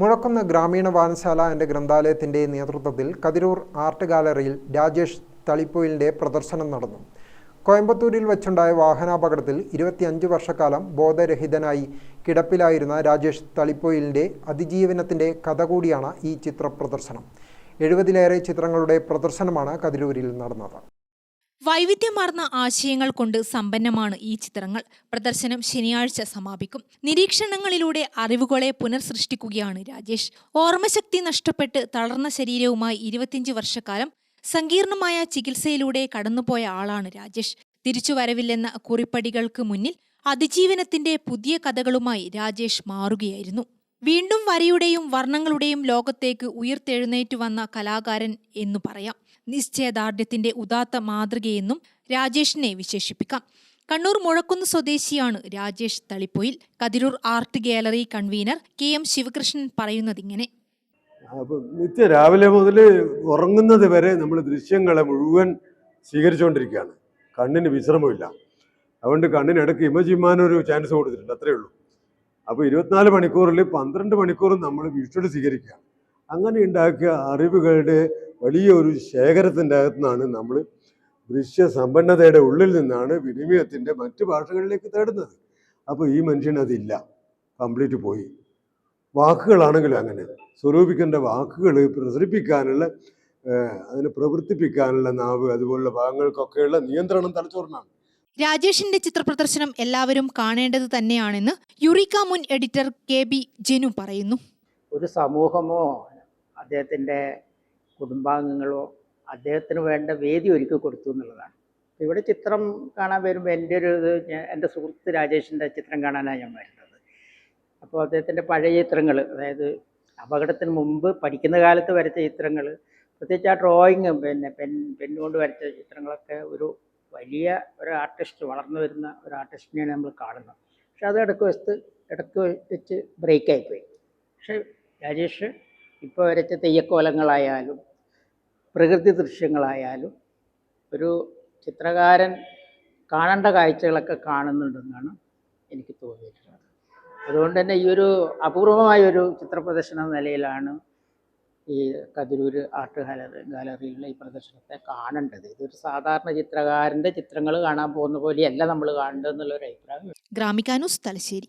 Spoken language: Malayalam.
മുഴക്കുന്ന് ഗ്രാമീണ വായനശാല എന്റെ ഗ്രന്ഥാലയത്തിന്റെ നേതൃത്വത്തിൽ കതിരൂർ ആർട്ട് ഗാലറിയിൽ രാജേഷ് തളിപ്പൊയിലിന്റെ പ്രദർശനം നടന്നു. കോയമ്പത്തൂരിൽ വെച്ചുണ്ടായ വാഹനാപകടത്തിൽ ഇരുപത്തിയഞ്ച് വർഷക്കാലം ബോധരഹിതനായി കിടപ്പിലായിരുന്ന രാജേഷ് തളിപ്പൊയിലിന്റെ അതിജീവനത്തിന്റെ കഥ കൂടിയാണ് ഈ ചിത്ര പ്രദർശനം എഴുപതിലേറെ ചിത്രങ്ങളുടെ പ്രദർശനമാണ് കതിരൂരിൽ നടന്നത്. വൈവിധ്യമാർന്ന ആശയങ്ങൾ കൊണ്ട് സമ്പന്നമാണ് ഈ ചിത്രങ്ങൾ. പ്രദർശനം ശനിയാഴ്ച സമാപിക്കും. നിരീക്ഷണങ്ങളിലൂടെ അറിവുകളെ പുനർസൃഷ്ടിക്കുകയാണ് രാജേഷ്. ഓർമ്മശക്തി നഷ്ടപ്പെട്ട് തളർന്ന ശരീരവുമായി ഇരുപത്തിയഞ്ച് വർഷക്കാലം സങ്കീർണമായ ചികിത്സയിലൂടെ കടന്നുപോയ ആളാണ് രാജേഷ്. തിരിച്ചു വരവില്ലെന്ന കുറിപ്പടികൾക്ക് മുന്നിൽ അതിജീവനത്തിന്റെ പുതിയ കഥകളുമായി രാജേഷ് മാറുകയായിരുന്നു. വീണ്ടും വരയുടെയും വർണങ്ങളുടെയും ലോകത്തേക്ക് ഉയർത്തെഴുന്നേറ്റ് വന്ന കലാകാരൻ എന്നു പറയാം. നിശ്ചയദാർഢ്യത്തിന്റെ ഉദാത്ത മാതൃകയെന്നും രാജേഷിനെ വിശേഷിപ്പിക്കാം. കണ്ണൂർ മുഴക്കുന്ന് സ്വദേശിയാണ് Rajesh Thalippoyil. Kathiroor art gallery convener K M Sivakrishnan പറയുന്നതിങ്ങനെ. നിത്യ രാവിലെ മുതൽ ഉറങ്ങുന്നത് വരെ നമ്മൾ ദൃശ്യങ്ങളെ മുഴുവൻ സ്വീകരിച്ചുകൊണ്ടിരിക്കുകയാണ് കണ്ണിന് വിശ്രമമില്ല. അതുകൊണ്ട് കണ്ണിനിടയ്ക്ക് ഇമേജ് ഒരു ചാൻസ് കൊടുത്തിട്ടുണ്ട്. അത്രയേ ഉള്ളൂ. അപ്പോൾ ഇരുപത്തിനാല് മണിക്കൂറിൽ പന്ത്രണ്ട് മണിക്കൂറും നമ്മൾ വിഷ്വൽ സ്വീകരിക്കുകയാണ്. അങ്ങനെ ഉണ്ടാക്കിയ അറിവുകളുടെ വലിയ ഒരു ശേഖരത്തിന്റെ അകത്തുനിന്നാണ് നമ്മൾ ദൃശ്യ സമ്പന്നതയുടെ ഉള്ളിൽ നിന്നാണ് വിനിമയത്തിന്റെ മറ്റു ഭാഷകളിലേക്ക് തേടുന്നത്. അപ്പോൾ ഈ മനുഷ്യൻ അതില്ല. കംപ്ലീറ്റ് പോയി. വാക്കുകളാണെങ്കിലും അങ്ങനെ. സ്വരൂപിക്കേണ്ട വാക്കുകൾ പ്രസരിപ്പിക്കാനുള്ള അതിനെ പ്രവർത്തിപ്പിക്കാനുള്ള നാവ് അതുപോലുള്ള ഭാഗങ്ങൾക്കൊക്കെയുള്ള നിയന്ത്രണം തലച്ചോറിനാണ്. രാജേഷിന്റെ ചിത്രപ്രദർശനം എല്ലാവരും കാണേണ്ടത് തന്നെയാണെന്ന് യുറിക്ക മുൻ എഡിറ്റർ കെ ബി ജെനു പറയുന്നു. ഒരു സമൂഹമോ അദ്ദേഹത്തിന്റെ കുടുംബാംഗങ്ങളോ അദ്ദേഹത്തിന് വേണ്ട വേദി ഒരുക്കി കൊടുത്തു എന്നുള്ളതാണ്. ഇവിടെ ചിത്രം കാണാൻ വരുമ്പോൾ എന്റെ ഒരു ഇത് എന്റെ സുഹൃത്ത് രാജേഷിന്റെ ചിത്രം കാണാനാണ് ഞാൻ വരുന്നത്. അപ്പോൾ അദ്ദേഹത്തിന്റെ പഴയ ചിത്രങ്ങൾ അതായത് അപകടത്തിന് മുമ്പ് പഠിക്കുന്ന കാലത്ത് വരച്ച ചിത്രങ്ങൾ പ്രത്യേകിച്ച് ആ ഡ്രോയിങ് പിന്നെ പെൻ പെന്നുകൊണ്ട് വരച്ച ചിത്രങ്ങളൊക്കെ ഒരു വലിയ ഒരു ആർട്ടിസ്റ്റ് വളർന്നു വരുന്ന ഒരു ആർട്ടിസ്റ്റിനെയാണ് നമ്മൾ കാണുന്നത്. പക്ഷെ അത് ഇടയ്ക്ക് വെച്ച് ഇടയ്ക്ക് വെച്ച് ബ്രേക്കായിപ്പോയി പക്ഷെ രാജേഷ് ഇപ്പോൾ വരച്ച തെയ്യക്കോലങ്ങളായാലും പ്രകൃതി ദൃശ്യങ്ങളായാലും ഒരു ചിത്രകാരൻ കാണേണ്ട കാഴ്ചകളൊക്കെ കാണുന്നുണ്ടെന്നാണ് എനിക്ക് തോന്നിയിട്ടുള്ളത്. അതുകൊണ്ട് തന്നെ ഈ ഒരു അപൂർവമായൊരു ചിത്രപ്രദർശന നിലയിലാണ് ഈ കതിരൂര് ആർട്ട് ഗാലറി ഗാലറിയിലുള്ള ഈ പ്രദർശനത്തെ കാണേണ്ടത്. ഇതൊരു സാധാരണ ചിത്രകാരന്റെ ചിത്രങ്ങൾ കാണാൻ പോകുന്ന പോലെയല്ല നമ്മൾ കാണേണ്ടത് എന്നുള്ളൊരു അഭിപ്രായം ഗ്രാമികാനൂസ് തലശ്ശേരി.